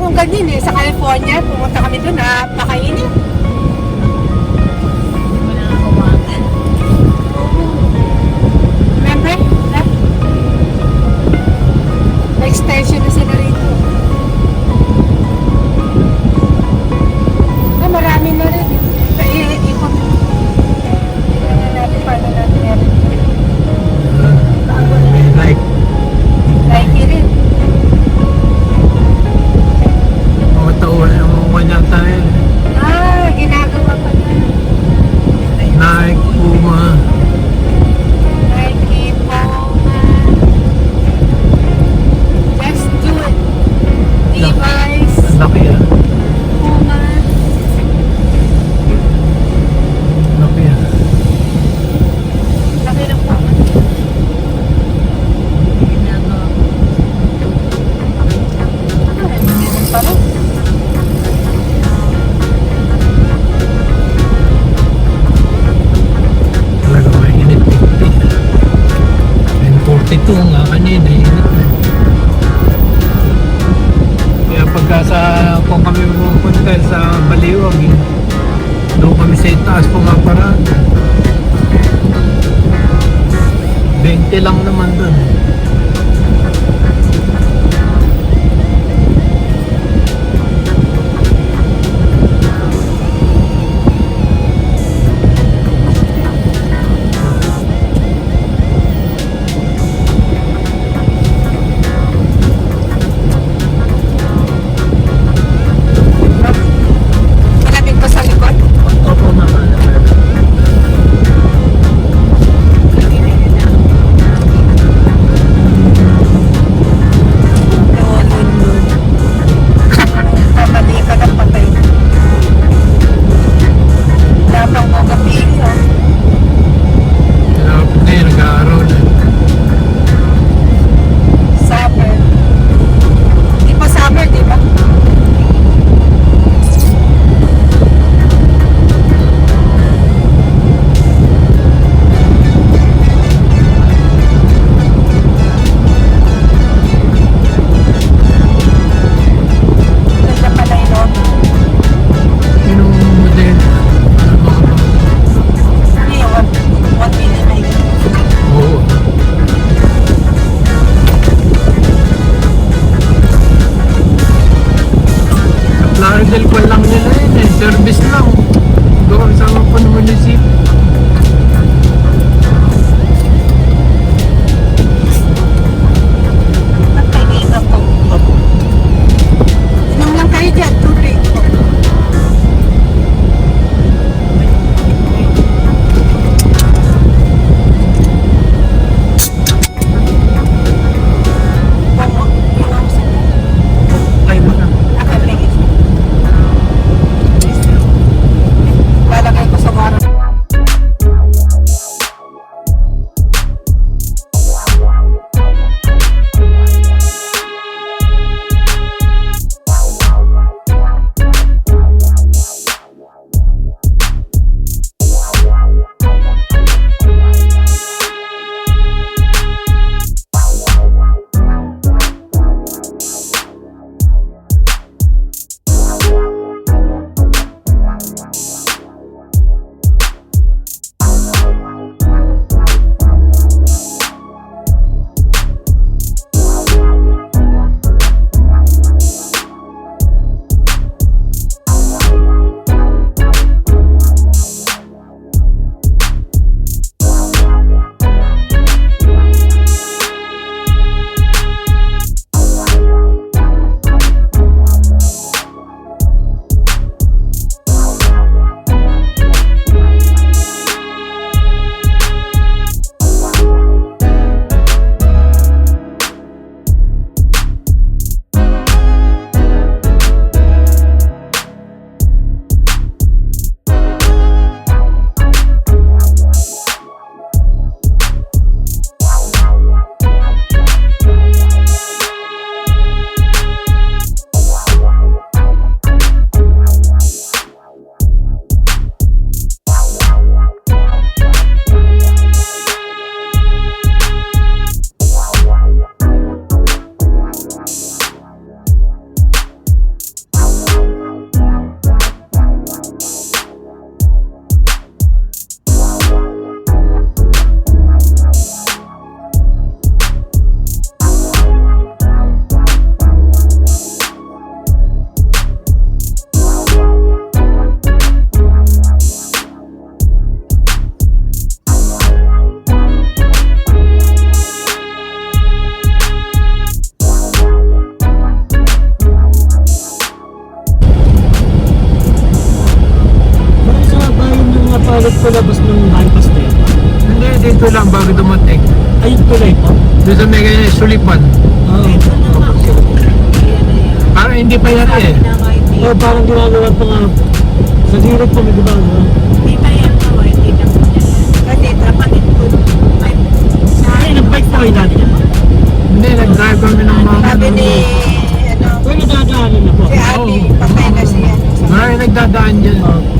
akong ganyan eh. Sa California, pumunta kami doon na pakainin. Remember? Extension na sa dito lang bago dumating. Ay, tulay po. Doon sa ganyan, sulipan. Oo. Parang hindi pa yan eh. Oh, parang ginagawa pa nga. Sa gilid po, may diba? no? Kasi kapatid ko. Ay, Ay, nag-bike po kayo dati. Hindi, nag-drive kami ng mga... sabi ni, ano, Pero nadadaanan na po. si Abby, patay na siya. Marami nagdadaan dyan. Oo.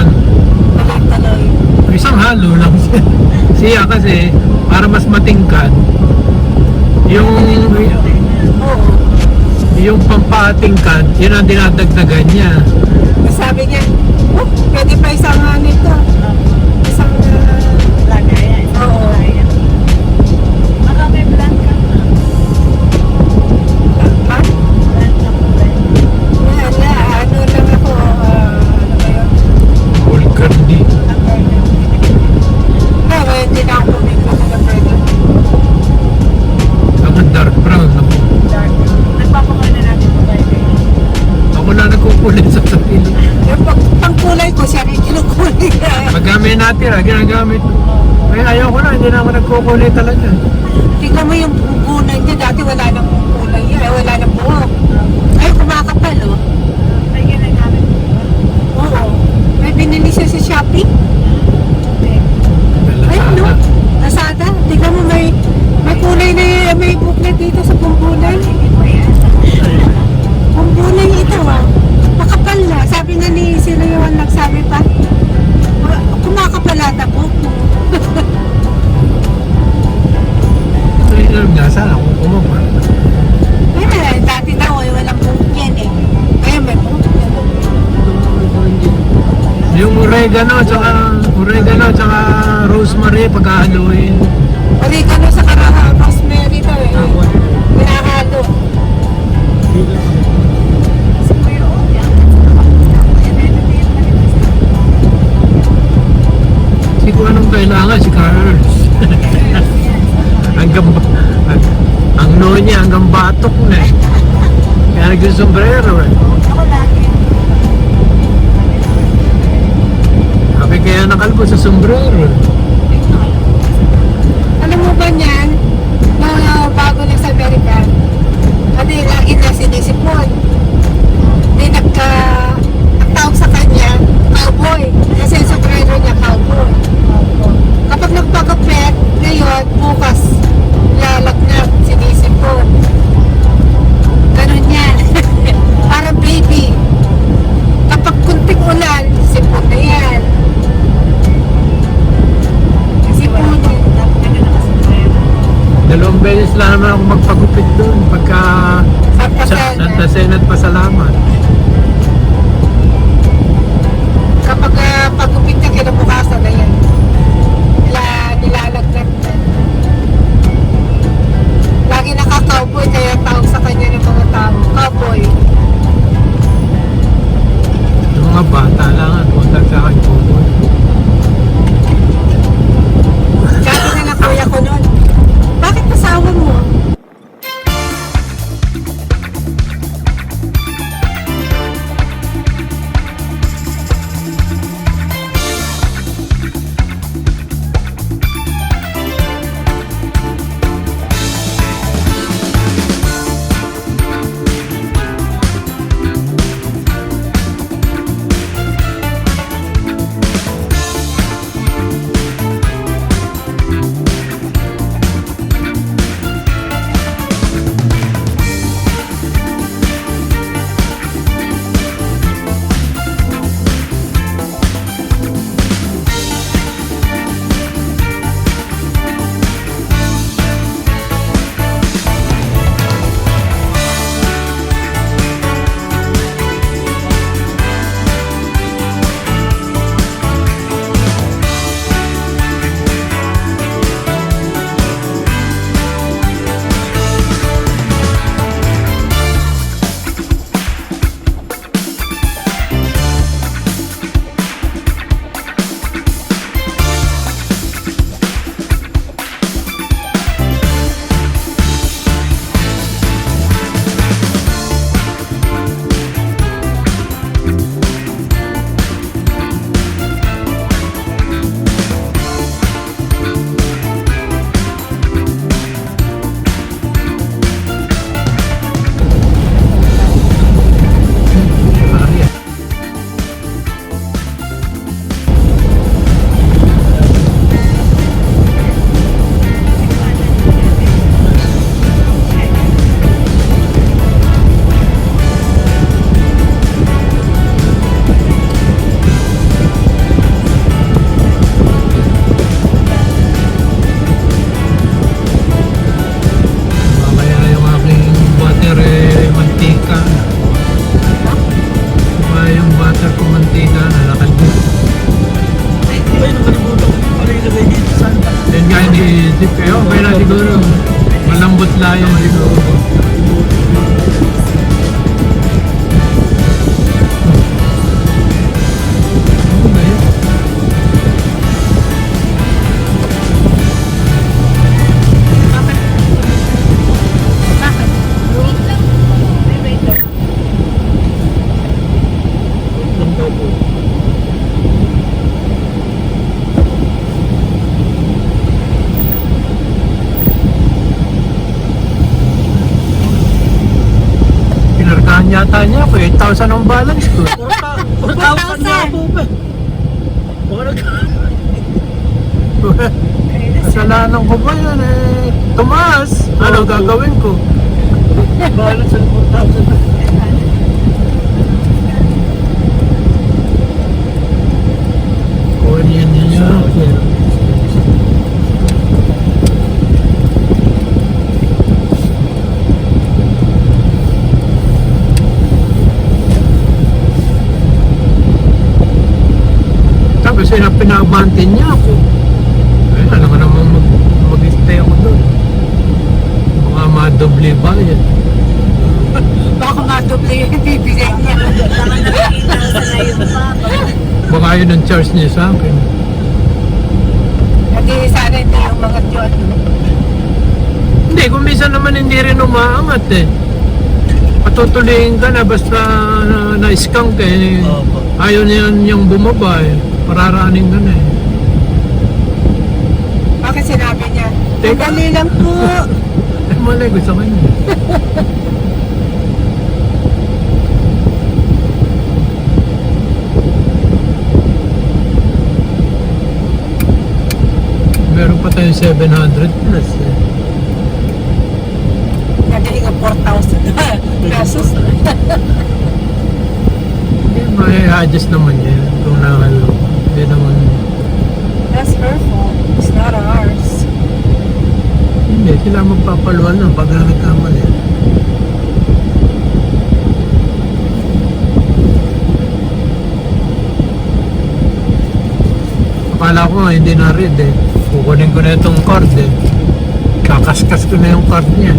Nagwan. Tuloy-tuloy. Isang halo lang siya. Siya kasi para mas matingkad. Yung yung pampatingkad, yun ang dinadagdagan niya. Sabi niya, oh, pwede pa isang uh, kami natira, ginagamit. Ay, ayoko na, hindi na ako nagkukulit talaga. Tingnan mo yung bubunan niya, dati wala nang kulay niya, eh, wala nang buhok. Ay, kumakapal, oh. Oo. May binili siya sa Shopee. Ay, no? Lazada. Tingnan mo, may, may kulay na yun, may booklet dito sa bumbunan. Bumbunan ito, ah. Makapal na. Sabi na ni sino yung nagsabi pa, "Ah, kumakapal ata po. Ay, alam nga, sana kung kumapa. Eh, dati daw, eh, walang buhok yan eh. Ngayon may buhok. Yung oregano, tsaka oregano, tsaka rosemary, pagkahaluin. Oregano sa batok na eh. Kaya nag-sombrero eh. Sabi kaya nakalbo sa sombrero. Alam mo ba niyan, na bago na sa Amerika, yung lagi na sinisipon. Di nagka, ang tawag sa kanya, cowboy. Kasi yung sombrero niya, cowboy. Kapag nagpagapit, ngayon, bukas, lalagnat, sinisipon. 8,000 ang balance ko. 4,000 na po ba? Kasalanan ko ba yun eh? Tumaas! Ano gagawin ko? balance ng 4,000 na. Yun ang pinabante niya ako. Eh, alam ka naman mag, mag-stay ako doon. Mga madoble ba yan? Baka madoble yung bibigay niya. Baka nakikita sa na yun pa. Baka yun ang charge niya sa akin. Hindi sana hindi yung mga yun. Hindi, kung minsan naman hindi rin umaangat eh. Patutuloyin ka na basta na, na-skunk eh. Opo. Ayaw niya yung bumaba eh. Pararaanin ka na eh. Bakit sinabi niya? Teka. Dali lang po. Eh, mali ko sa kanya. Meron pa tayong 700 plus eh. Nadali nga 4,000 pesos. Hindi, may adjust naman yan. Kung nakalo. Sila magpapaluan nun pag nagkamali. Akala ko hindi na read eh. Kukunin ko na itong card eh. Kakaskas ko na yung card niya.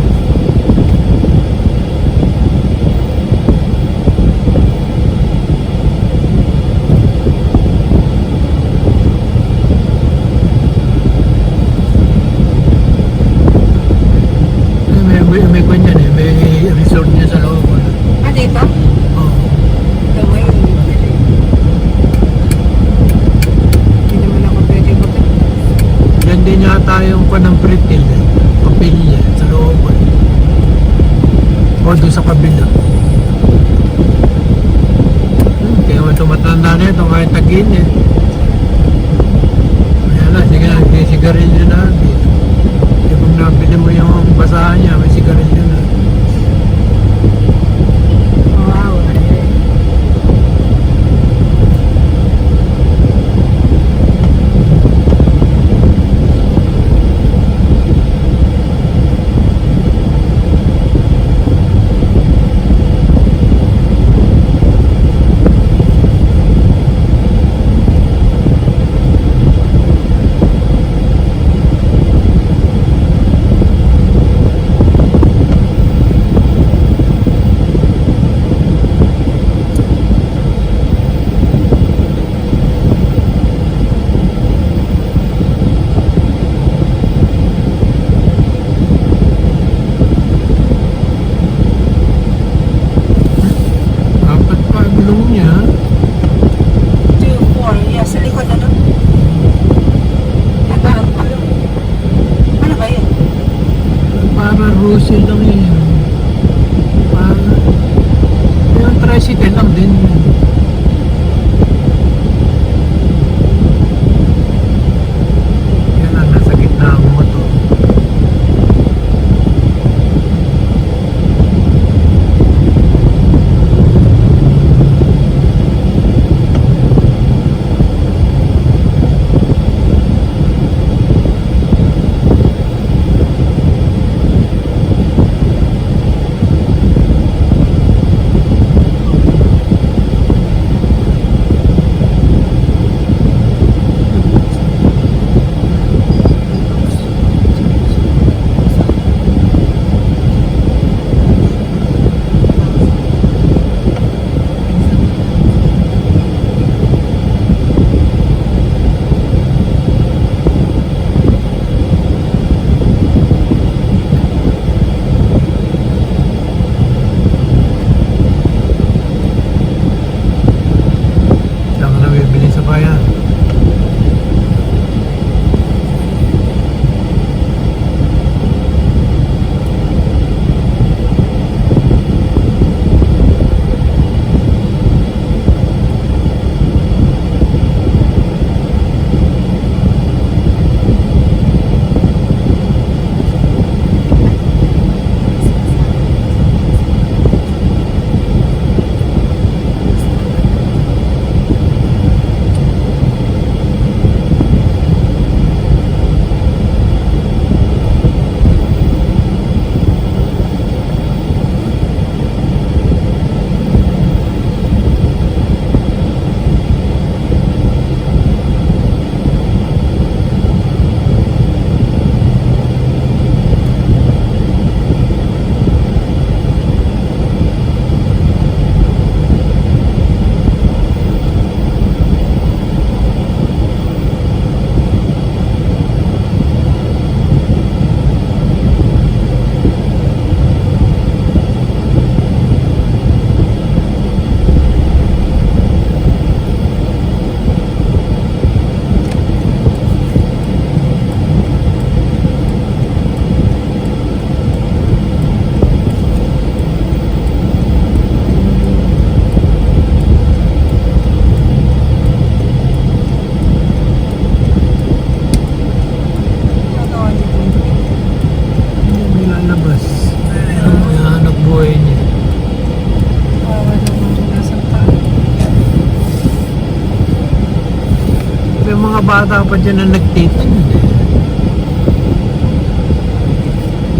Pa dyan na nagtitinda.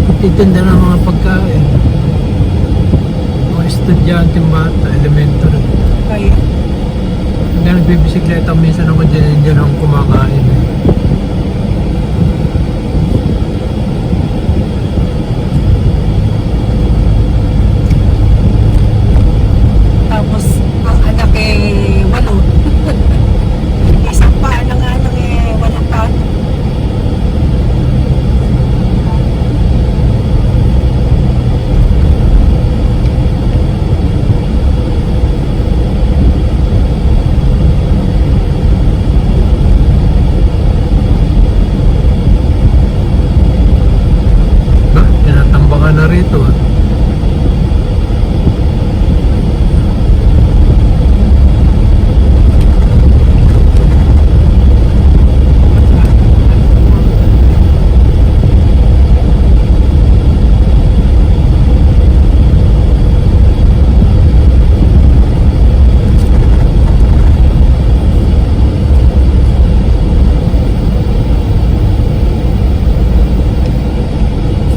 Nagtitinda ng mga pagkain. Mga estudyanteng bata, elementary. Kaya, Hanggang nagbibisikleta minsan ako dyan, dyan ako kumakain. tapos ang anak eh, walo. Isang pa ng anak eh, walang pa. Ba, tinatambakan na rito. ah.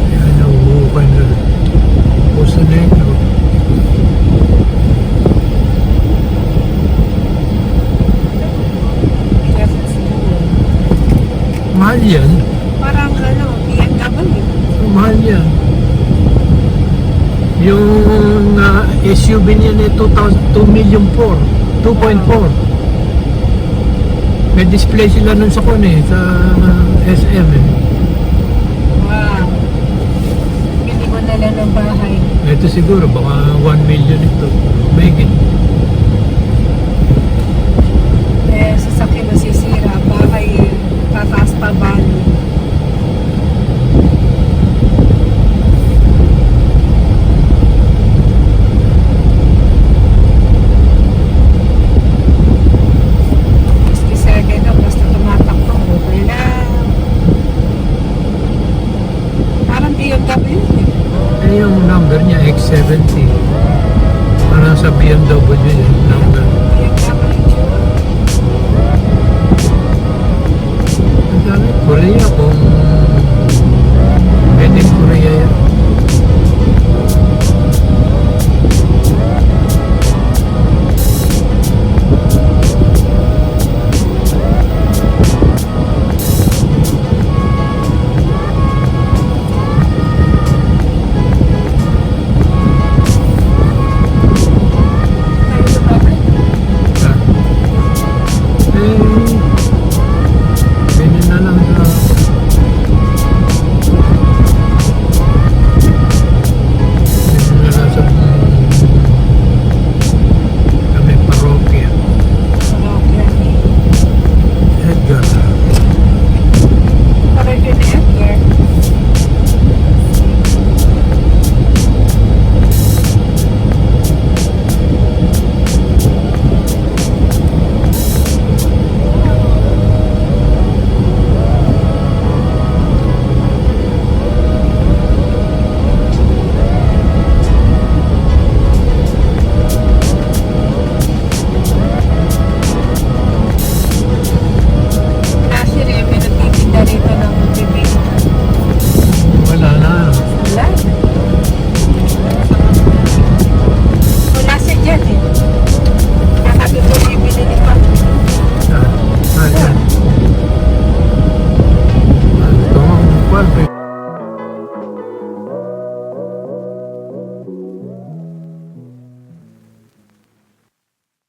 Ayan, nauukan na. Puso negro. Mahal yan. Parang ano, BMW. Mahal yan. Yung ah, SUV niya na 2,000 2 million 4. 2.4. May display sila nun sa kon eh, sa SM eh. Wow. Bili mo na lang ng bahay. Ito siguro, baka 1 million ito. May Eh,